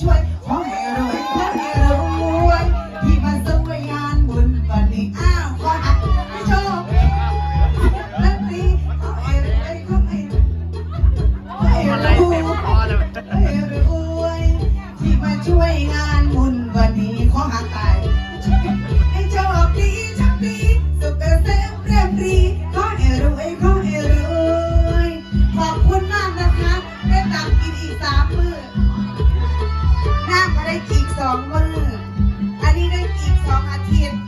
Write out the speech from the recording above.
ช่วย ขอให้รวยขอให้รวยที่มาสวยงานบุญวันนี้อ้าวขอให้โชคนักตีขอให้รวยขอให้ขอให้รวยขอให้รวยที่มาช่วยงานบุญวันนี้ขอหักตาย สองอาทิตย์